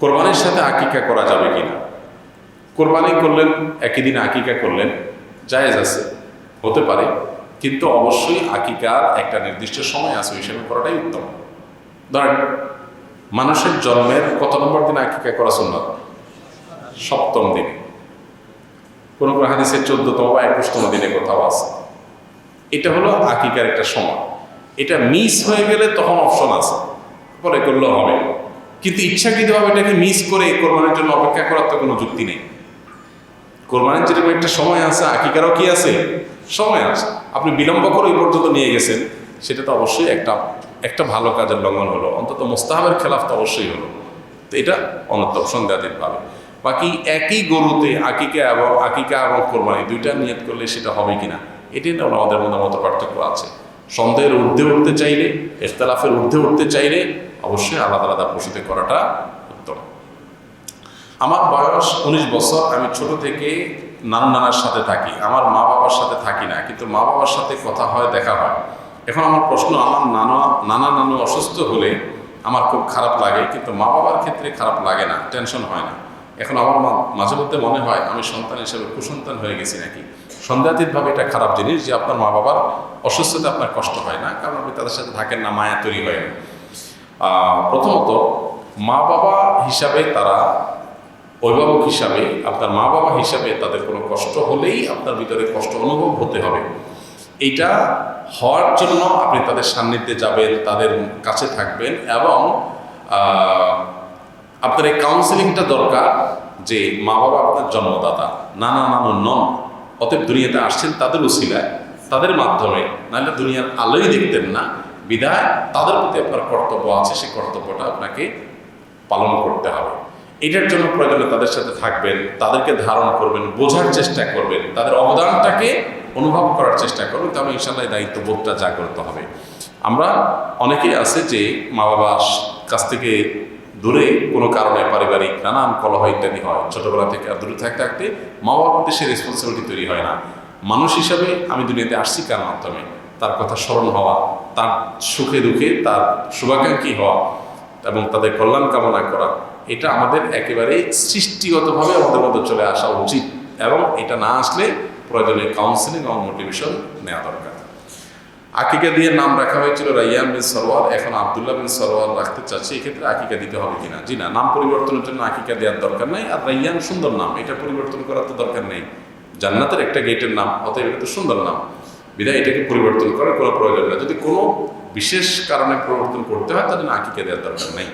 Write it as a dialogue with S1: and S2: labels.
S1: কোরবানির সাথে আকিকা করা যাবে কি না কোরবানি করলেন, একই দিন আকিকা করলেন, জায়েজ আছে, হতে পারে, কিন্তু অবশ্যই আকিকার একটা নির্দিষ্ট সময় আছে, ওই হিসেবে করাটাই উত্তম। ধরেন, মানুষের জন্মের কত নম্বর দিনে আকিকা করা সুন্নত? সপ্তম দিনে। কোনো কোনো হাদিসের চোদ্দতম বা একুশতম দিনে কোথাও আছে। এটা হলো আকিকার একটা সময়। এটা মিস হয়ে গেলে তখন অপশন আছে। পরে করলেও হবে। কিন্তু ইচ্ছাকৃতভাবে এটাকে মিস করে কোরবানির জন্য অপেক্ষা করার তো কোনো যুক্তি নেই। কোরবানির যেরকম একটা সময় আছে, আকিকারও কি আছে? সময় আছে। আপনি বিলম্ব করে ওই পর্যন্ত নিয়ে গেছেন, সেটা তো অবশ্যই একটা একটা ভালো কাজের লঙ্ঘন হলো। অন্তত মোস্তাহাবের খেলাফ তো অবশ্যই হলো। তো এটা অনর্থক সন্দেহাতীতভাবে বাকি একই গরুতে আকিকা এবং আকিকা এবং কোরবানি, দুইটা নিয়ত করলে সেটা হবে কিনা এটি আমাদের মধ্যে মতো পার্থক্য আছে। সন্দেহের ঊর্ধ্বে উঠতে চাইলে ইখতলাফের ঊর্ধ্বে উঠতে চাইলে অবশ্যই আলাদা আলাদা পশুতে করাটা উত্তম। আমার বয়স উনিশ বছর, আমি ছোট থেকে নানা নানার সাথে থাকি। আমার মা বাবার সাথে থাকি না, কিন্তু মা বাবার সাথে কথা হয়, দেখা হয়। এখন আমার প্রশ্ন, আমার নানা নানা নানু অসুস্থ হলে আমার খুব খারাপ লাগে, কিন্তু মা বাবার ক্ষেত্রে খারাপ লাগে না, টেনশন হয় না। এখন আমার মা- মাঝে মধ্যে মনে হয় আমি সন্তান হিসেবে কুসন্তান হয়ে গেছি নাকি? সন্দেহাতীতভাবে এটা খারাপ জিনিস যে আপনার মা বাবার অসুস্থতা আপনার কষ্ট হয় না, কারণ আপনি তাদের সাথে থাকেন না, মায়া তৈরি হয় না। প্রথমত, মা বাবা হিসাবে তারা অভিভাবক হিসাবে, আপনার মা বাবা হিসাবে তাদের কোনো কষ্ট হলেই আপনার ভিতরে কষ্ট অনুভব হতে হবে। এইটা হওয়ার জন্য আপনি তাদের সান্নিধ্যে যাবেন, তাদের কাছে থাকবেন এবং আপনার এই কাউন্সেলিংটা দরকার যে মা বাবা আপনার জন্মদাতা, নানা নানু নন, অতএব দুনিয়াতে আসছেন তাদের উসিলায়, তাদের মাধ্যমে, নাহলে দুনিয়ার আলোই দেখতেন না বিদায় তাদের প্রতি আপনার কর্তব্য আছে, সেই কর্তব্যটা আপনাকে পালন করতে হবে। এটার জন্য প্রয়োজনে তাদের সাথে থাকবেন, তাদেরকে ধারণ করবেন, বোঝার চেষ্টা করবেন, তাদের অবদানটাকে অনুভব করার চেষ্টা করবেন, তাহলে ইনশাল্লাহ দায়িত্ববোধটা জাগ্রত হবে। আমরা অনেকেই আছে যে মা বাবার কাছ থেকে দূরে কোনো কারণে পারিবারিক নানান কলহ ইত্যাদি হয়, ছোটবেলা থেকে আর দূরে থাকতে থাকতে মা বাবার সে রেসপন্সিবিলিটি তৈরি হয় না। মানুষ হিসাবে আমি দুনিয়াতে আসছি কার মাধ্যমে? তার কথা স্মরণ হওয়া, তার সুখে দুঃখে, তার শুভাকাঙ্ক্ষী হওয়া এবং তাদের কল্যাণ কামনা করা, এটা আমাদের একেবারে সৃষ্টিগতভাবে আমাদের মধ্যে চলে আসা উচিত এবং এটা না আসলে প্রয়োজনে কাউন্সিলিং এবং মোটিভেশন নেওয়া দরকার। আকিকা দিয়ে নাম রাখা হয়েছিল রাইয়ান বিন সরোয়ার এখন আবদুল্লাহ বিন সরোয়ার রাখতে চাচ্ছি, এক্ষেত্রে আকিকা দিতে হবে কিনা? জি না, নাম পরিবর্তনের জন্য আকিকা দেওয়ার দরকার নেই, আর রাইয়ান সুন্দর নাম, এটা পরিবর্তন করার তো দরকার নেই। জান্নাতের একটা গেটের নাম, অতএব এটা তো সুন্দর নাম। বিধায় এটাকে পরিবর্তন করার কোনো প্রয়োজন নেই। যদি কোনো বিশেষ কারণে পরিবর্তন করতে হয় তাহলে আকিকা দেওয়ার দরকার নেই।